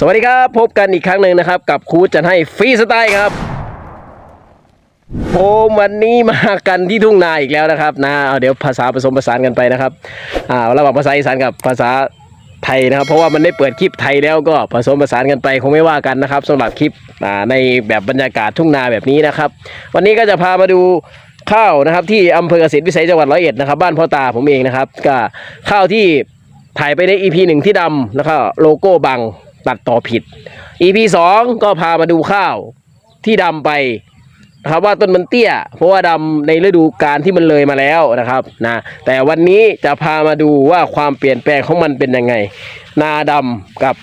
สวัสดีครับ พบกันอีกครั้งหนึ่งนะครับ กับครูจันให้ฟรีสไตล์ครับผมวันนี้มากันที่ทุ่งนาอีกแล้วนะครับนะเอาเดี๋ยวภาษาผสมผสานกันไปนะครับอ่าระหว่างภาษาอีสานกับภาษาไทยนะครับ เพราะว่ามันได้เปิดคลิปไทยแล้วก็ผสมผสานกันไปคงไม่ว่ากันนะครับสำหรับคลิปอ่าในแบบบรรยากาศทุ่งนาแบบนี้นะครับ วันนี้ก็จะพามาดูข้าวนะครับ ที่อำเภอเกษตรวิสัยจังหวัดร้อยเอ็ดนะครับบ้านพ่อตาผมเองนะครับ ก็ข้าวที่ถ่ายไปใน EP หนึ่งที่ดำแล้วก็โลโก้บัง ตัดต่อผิด EP สองก็พามาดูข้าวที่ดำไปนะครับว่าต้นมันเตี้ย เพราะว่าดำในฤดูกาลที่มันเลยมาแล้วนะครับนะแต่วันนี้จะพามาดูว่าความเปลี่ยนแปลงของมันเป็นยังไง นาดำกับ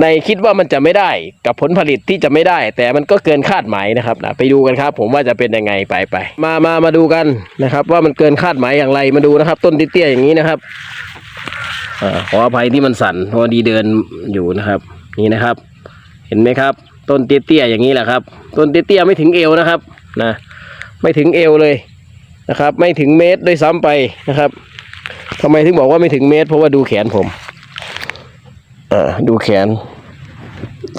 ในคิดว่ามันจะไม่ได้กับผลผลิตที่จะไม่ได้ แต่มันก็เกินคาดหมายนะครับนะไปดูกันครับ ผมว่าจะเป็นยังไงไปไปมามามาดูกันนะครับ ว่ามันเกินคาดหมายอย่างไรมาดูนะครับ ต้นเตี้ยอย่างนี้นะครับ ขออภัยที่มันสั่นเพราะดีเดินอยู่นะครับ นี่นะครับ เห็นไหมครับ ต้นเตี้ยๆอย่างนี้แหละครับ ต้นเตี้ยๆไม่ถึงเอวนะครับนะไม่ถึงเอวเลยนะครับ ไม่ถึงเมตรด้วยซ้ำไปนะครับทำไมถึงบอกว่าไม่ถึงเมตร เพราะว่าดูแขนผมอ่าดูแขน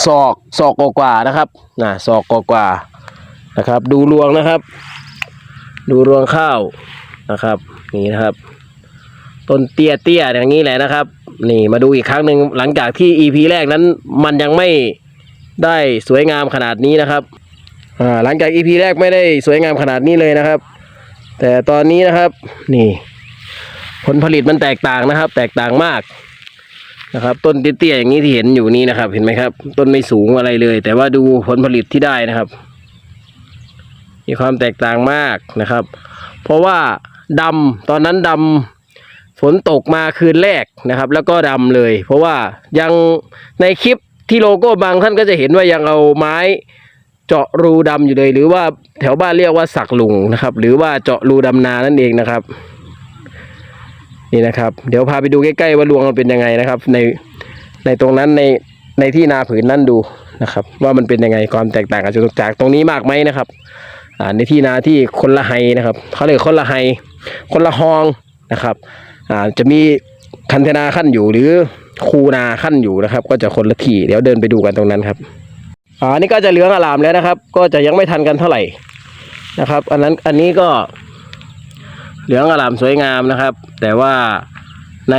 ศอกศอกกว่านะครับนะศอกกว่านะครับ ดูรวงนะครับ ดูรวงข้าวนะครับ นี่นะครับ ต้นเตี้ยเตี้ยๆอย่างนี้แหละนะครับ นี่มาดูอีกครั้งหนึ่งหลังจากที่ EP แรกนั้นมันยังไม่ได้สวยงามขนาดนี้นะครับอ่าหลังจาก EP แรกไม่ได้สวยงามขนาดนี้เลยนะครับ แต่ตอนนี้นะครับนี่ ผลผลิตมันแตกต่างนะครับ แตกต่างมากนะครับ ต้นเตี้ยๆอย่างนี้ที่เห็นอยู่นี้นะครับ เห็นไหมครับ ต้นไม่สูงอะไรเลย แต่ว่าดูผลผลิตที่ได้นะครับ มีความแตกต่างมากนะครับ เพราะว่าดำตอนนั้นดำ ฝนตกมาคืนแรกนะครับ แล้วก็ดำเลย เพราะว่ายังในคลิปที่โลโก้บางท่านก็จะเห็นว่ายังเอาไม้เจาะรูดำอยู่เลย หรือว่าแถวบ้านเรียกว่าสักหลุงนะครับ หรือว่าเจาะรูดำนานั่นเองนะครับ นี่นะครับ เดี๋ยวพาไปดูใกล้ๆว่ารวงมันเป็นยังไงนะครับ ในในตรงนั้นในในที่นาผืนนั่นดูนะครับ ว่ามันเป็นยังไงความแตกต่างกันจากตรงนี้มากไหมนะครับอ่าในที่นาที่คนละไฮนะครับเขาเรียกคนละไฮคนละฮองนะครับ อ่าจะมีคันเทนาขั้นอยู่หรือคูนาขั้นอยู่นะครับ ก็จะคนละที่เดี๋ยวเดินไปดูกันตรงนั้นครับอ่าอันนี้ก็จะเหลืองอลามแล้วนะครับ ก็จะยังไม่ทันกันเท่าไหร่นะครับ อันนั้นอันนี้ก็เหลืองอลามสวยงามนะครับ แต่ว่าใน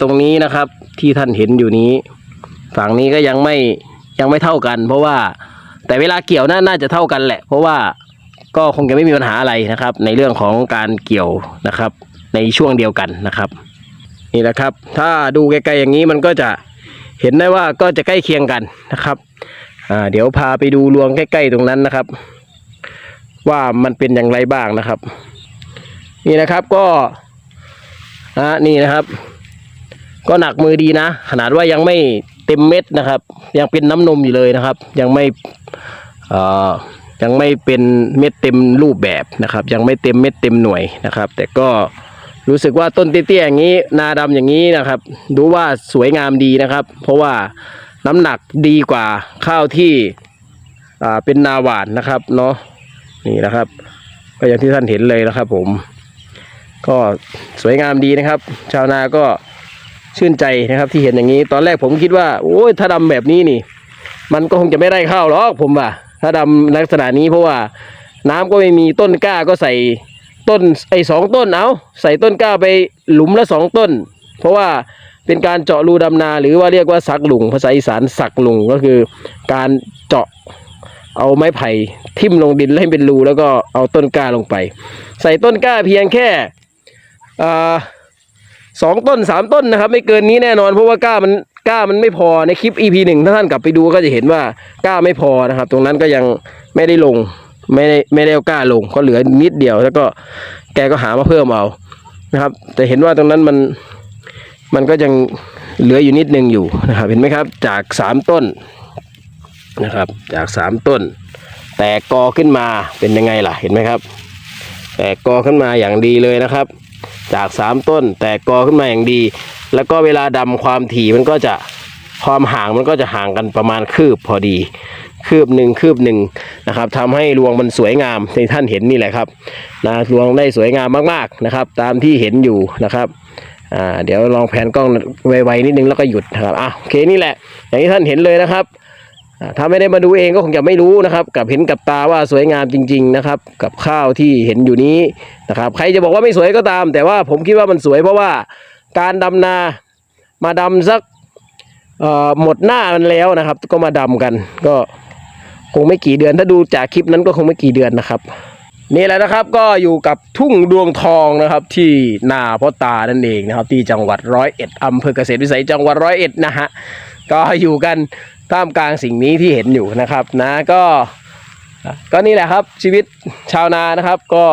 ตรงนี้นะครับที่ท่านเห็นอยู่นี้ ฝั่งนี้ก็ยังไม่ยังไม่เท่ากัน เพราะว่าแต่เวลาเกี่ยวน่าน่าจะเท่ากันแหละ เพราะว่าก็คงจะไม่มีปัญหาอะไรนะครับ ในเรื่องของการเกี่ยวนะครับ ในช่วงเดียวกันนะครับ นี่แหละครับ ถ้าดูไกลๆอย่างนี้มันก็จะเห็นได้ว่าก็จะใกล้เคียงกันนะครับอ่าเดี๋ยวพาไปดูรวงใกล้ๆตรงนั้นนะครับ ว่ามันเป็นอย่างไรบ้างนะครับ นี่นะครับก็อ่านี่นะครับ ก็หนักมือดีนะ ขนาดว่ายังไม่เต็มเม็ดนะครับ ยังเป็นน้ำนมอยู่เลยนะครับ ยังไม่อ่อยังไม่เป็นเม็ดเต็มรูปแบบนะครับ ยังไม่เต็มเม็ดเต็มหน่วยนะครับ แต่ก็ รู้สึกว่าต้นเตี้ยๆอย่างนี้ นาดำอย่างนี้นะครับ ดูว่าสวยงามดีนะครับ เพราะว่าน้ำหนักดีกว่าข้าวที่อ่าเป็นนาหวานนะครับเนาะนี่นะครับ ก็อย่างที่ท่านเห็นเลยนะครับ ผม ก็สวยงามดีนะครับ ชาวนาก็ชื่นใจนะครับ ที่เห็นอย่างนี้ ตอนแรกผมคิดว่า โอ้ยถ้าดำแบบนี้นี่ มันก็คงจะไม่ได้ข้าวหรอกผมว่าถ้าดำลักษณะนี้เพราะว่าน้ำก็ไม่มีต้นกล้าก็ใส่ ต้นไอ้สองต้นเอาใส่ต้นกล้าไปหลุมละสองต้น เพราะว่าเป็นการเจาะรูดำนา หรือว่าเรียกว่าสักหลุงภาษาอีสานสักหลุงก็คือการเจาะเอาไม้ไผ่ทิ่มลงดินให้เป็นรูแล้วก็เอาต้นกล้าลงไป ใส่ต้นกล้าเพียงแค่สองต้นสามต้นนะครับ ไม่เกินนี้แน่นอนเพราะว่าก้ามันก้ามันไม่พอในคลิป EP หนึ่งถ้าท่านกลับไปดูก็จะเห็นว่าก้าไม่พอนะครับ ตรงนั้นก็ยังไม่ได้ลง ไม่ได้ไม่ได้เอากล้าลงก็เหลือนิดเดียว แล้วก็แกก็หามาเพิ่มเอานะครับ แต่เห็นว่าตรงนั้นมันมันก็ยังเหลืออยู่นิดนึงอยู่นะครับ เห็นไหมครับ จากสามต้นนะครับ จากสามต้น แตกกอขึ้นมาเป็นยังไงล่ะเห็นไหมครับ แตกกอขึ้นมาอย่างดีเลยนะครับ จากสามต้น แตกกอขึ้นมาอย่างดี แล้วก็เวลาดำความถี่มันก็จะ ความห่างมันก็จะห่างกันประมาณคืบพอดี คืบหนึ่งคืบหนึ่งนะครับทำให้รวงมันสวยงามที่ท่านเห็นนี่แหละครับนะรวงได้สวยงามมากๆนะครับ ตามที่เห็นอยู่นะครับเดี๋ยวลองแผนกล้องไวๆนิดนึงแล้วก็หยุดนะครับอะโอเคนี่แหละ อย่างที่ท่านเห็นเลยนะครับถ้าไม่ได้มาดูเองก็คงจะไม่รู้นะครับ กับเห็นกับตาว่าสวยงามจริง ๆนะครับ กับข้าวที่เห็นอยู่นี้นะครับใครจะบอกว่าไม่สวยก็ตาม แต่ว่าผมคิดว่ามันสวยเพราะว่าการดำนามาดำสัก หมดหน้ามันแล้วนะครับ ก็มาดำกัน ก็คงไม่กี่เดือน ถ้าดูจากคลิปนั้นก็คงไม่กี่เดือนนะครับ นี่แหละนะครับก็อยู่กับทุ่งดวงทองนะครับ ที่นาพ่อตานั่นเองนะครับ ที่จังหวัดร้อยเอ็ดอำเภอเกษตรวิสัยจังหวัดร้อยเอ็ดนะฮะก็อยู่กันท่ามกลางสิ่งนี้ที่เห็นอยู่นะครับนะก็ก็นี่แหละครับชีวิตชาวนานะครับ ก็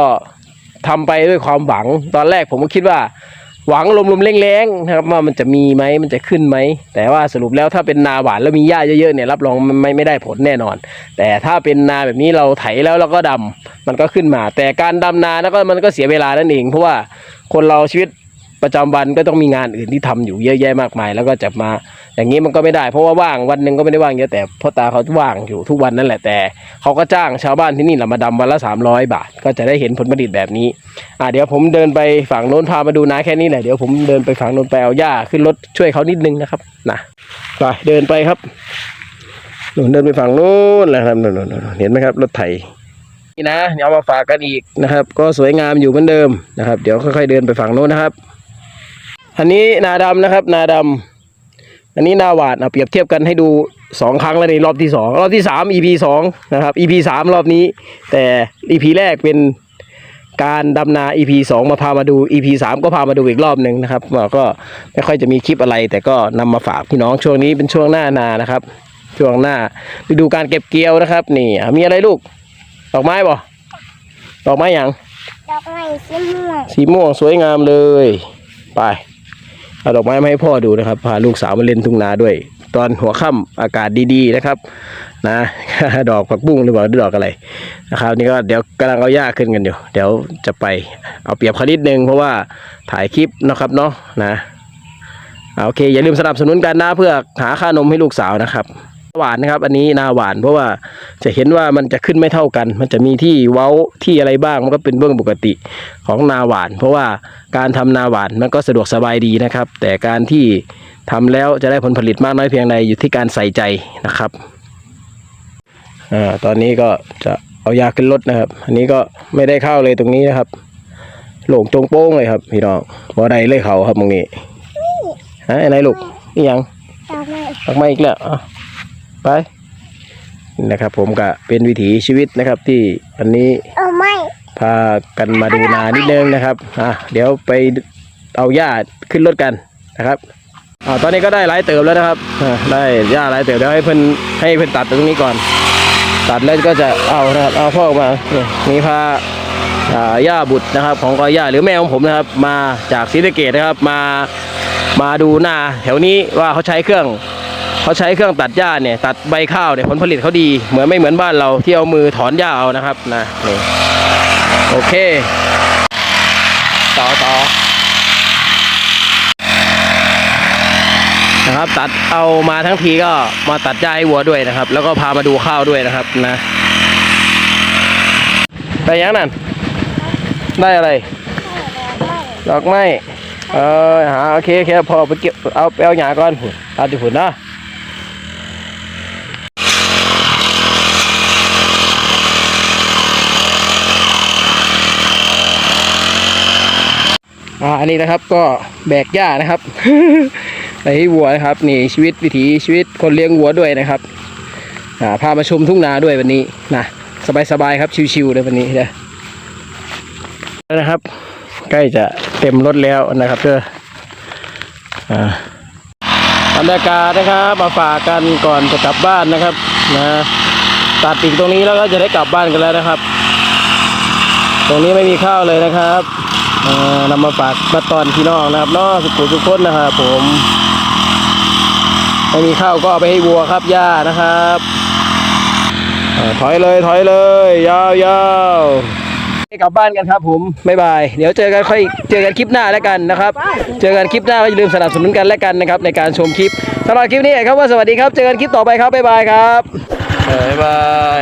ทำไปด้วยความหวังตอนแรกผมก็คิดว่า หวังลมๆแรงๆนะครับว่ามันจะมีไหมมันจะขึ้นไหมแต่ว่าสรุปแล้วถ้าเป็นนาหวานแล้วมีหญ้าเยอะๆเนี่ยรับรองมันไม่ไม่ได้ผลแน่นอน แต่ถ้าเป็นนาแบบนี้เราไถแล้วเราก็ดำมันก็ขึ้นมา แต่การดำนาแล้วก็มันก็เสียเวลานั่นเองเพราะว่าคนเราชีวิต ประจำวันก็ต้องมีงานอื่นที่ทำอยู่เยอะแยะมากมาย แล้วก็จะมา อย่างนี้มันก็ไม่ได้ เพราะว่าว่างวันหนึ่งก็ไม่ได้ว่างเยอะแต่พ่อตาเขาว่างอยู่ทุกวันนั่นแหละแต่เขาก็จ้างชาวบ้านที่นี่แหละมาดำวันละ300 บาท ก็จะได้เห็นผลผลิตแบบนี้อ่าเดี๋ยวผมเดินไปฝั่งโน้นพามาดูนาแค่นี้แหละเดี๋ยวผมเดินไปฝั่งโน้นไปเอาหญ้าขึ้นรถช่วยเขานิดนึงนะครับนะไปเดินไปครับนู่นเดินไปฝั่งโน้นแหละครับนู่นนู่นนู่นเห็นไหมครับรถไถนี่นะเดี๋ยวเอามาฝากกันอีกนะครับ ก็สวยงามอยู่เหมือนเดิมนะครับ เดี๋ยวค่อยๆเดินไปฝั่งโน้นนะครับ อันนี้นาดำนะครับ นาดำอันนี้นาหวาดเอาเปรียบเทียบกันให้ดูสองครั้งแล้วในรอบที่สองรอบที่สาม EP สองนะครับ EP สามรอบนี้ แต่ EP แรกเป็นการดำนา EP 2มาพามาดู EP 3ก็พามาดูอีกรอบหนึ่งนะครับก็ไม่ค่อยจะมีคลิปอะไร แต่ก็นำมาฝากพี่น้องช่วงนี้เป็นช่วงหน้านานะครับ ช่วงหน้าฤดูการเก็บเกี่ยวนะครับ นี่อะมีอะไรลูกดอกไม้บ่ดอกไม้อย่างดอกไม้สีม่วงสีม่วงสวยงามเลย ไป เอาดอกไม้มาให้พ่อดูนะครับพาลูกสาวมาเล่นทุ่งนาด้วย ตอนหัวค่ำอากาศดีๆนะครับ นะดอกผักบุ้งหรือเปล่าดอกอะไรนะครับ นี่ก็เดี๋ยวกำลังเอาหญ้าขึ้นกันอยู่เดี๋ยวจะไปเอาเปรียบเขานิดนึงเพราะว่าถ่ายคลิปนะครับเนาะนะอ่าโอเคอย่าลืมสนับสนุนกันนะเพื่อหาค่านมให้ลูกสาวนะครับ หวานนะครับ อันนี้นาหวาน เพราะว่าจะเห็นว่ามันจะขึ้นไม่เท่ากัน มันจะมีที่เว้าที่อะไรบ้างมันก็เป็นเบื้องปกติของนาหวาน เพราะว่าการทำนาหวานมันก็สะดวกสบายดีนะครับ แต่การที่ทำแล้วจะได้ผลผลิตมากน้อยเพียงใดอยู่ที่การใส่ใจนะครับอ่าตอนนี้ก็จะเอายาขึ้นรถนะครับ อันนี้ก็ไม่ได้เข้าเลยตรงนี้นะครับโหลงจงโป้งเลยครับ พี่น้องบ่ได้เลยเขาครับตรงนี้ฮะอะไรลูกนี่ยังดอกไม้ออกมาอีกแล้วอะ ไปนี่นะครับ ผมก็เป็นวิถีชีวิตนะครับ ที่วันนี้เออไม่พากันมาดูนานิดนึงนะครับอะเดี๋ยวไปเอาหญ้าขึ้นรถกันนะครับอ่าตอนนี้ก็ได้หลายเติบแล้วนะครับอ่าได้หญ้าหลายเติบเดี๋ยวให้เพิ่นให้เพิ่นตัดตรงนี้ก่อน ตัดแล้วก็จะเอานะครับเอาพ่อออกมานี่นี่พาอ่าย่าบุตรนะครับ ของกอย่าหรือแม่ของผมนะครับ มาจากศรีสะเกดนะครับมามาดูหน้าแถวนี้ว่าเขาใช้เครื่อง เขาใช้เครื่องตัดหญ้าเนี่ยตัดใบข้าวเนี่ยผลผลิตเขาดีเหมือนไม่เหมือนบ้านเราที่เอามือถอนหญ้าเอานะครับนะนี่โอเค ต่อต่อนะครับตัดเอามาทั้งทีก็มาตัดหญ้าให้วัวด้วยนะครับ แล้วก็พามาดูข้าวด้วยนะครับนะได้ยังนั่นได้อะไรดอกไม้เออหาโอเคโอเคพอไปเก็บเอาไปเอาหยาก่อนพุ่นเอาที่ฝุ่นนะ อ่าอันนี้นะครับก็แบกหญ้านะครับไปให้วัวนะครับ นี่ชีวิตวิถีชีวิตคนเลี้ยงวัวด้วยนะครับอ่าพามาชมทุ่งนาด้วยวันนี้นะสบายๆครับชิวๆเลยวันนี้นะแล้วนะครับ ใกล้จะเต็มรถแล้วนะครับเพื่ออ่าบรรยากาศนะครับมาฝากกันก่อนจะกลับบ้านนะครับนะตัดติ่งตรงนี้แล้วก็จะได้กลับบ้านกันแล้วนะครับ ตรงนี้ไม่มีข้าวเลยนะครับ นำมาฝากมาตอนพี่น้องนะครับเนอกสุขุทุกคนนะครับผมไม่มีข้าวก็เอาไปให้วัวครับหญ้านะครับอถอยเลยถอยเลย ยาวยาวกลับบ้านกันครับผมบ๊ายบาย เดี๋ยวเจอกันค่อยเจอกันคลิปหน้าแล้วกันนะครับ เจอกันคลิปหน้าก็อย่าลืมสนับสนุนกันและกันนะครับ ในการชมคลิปสำหรับคลิปนี้ครับว่าสวัสดีครับ เจอกันคลิปต่อไปครับบ๊ายบายครับบ๊ายบาย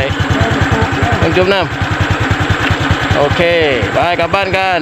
ต้องจุ๊บน้ำโอเคบายกลับบ้านกัน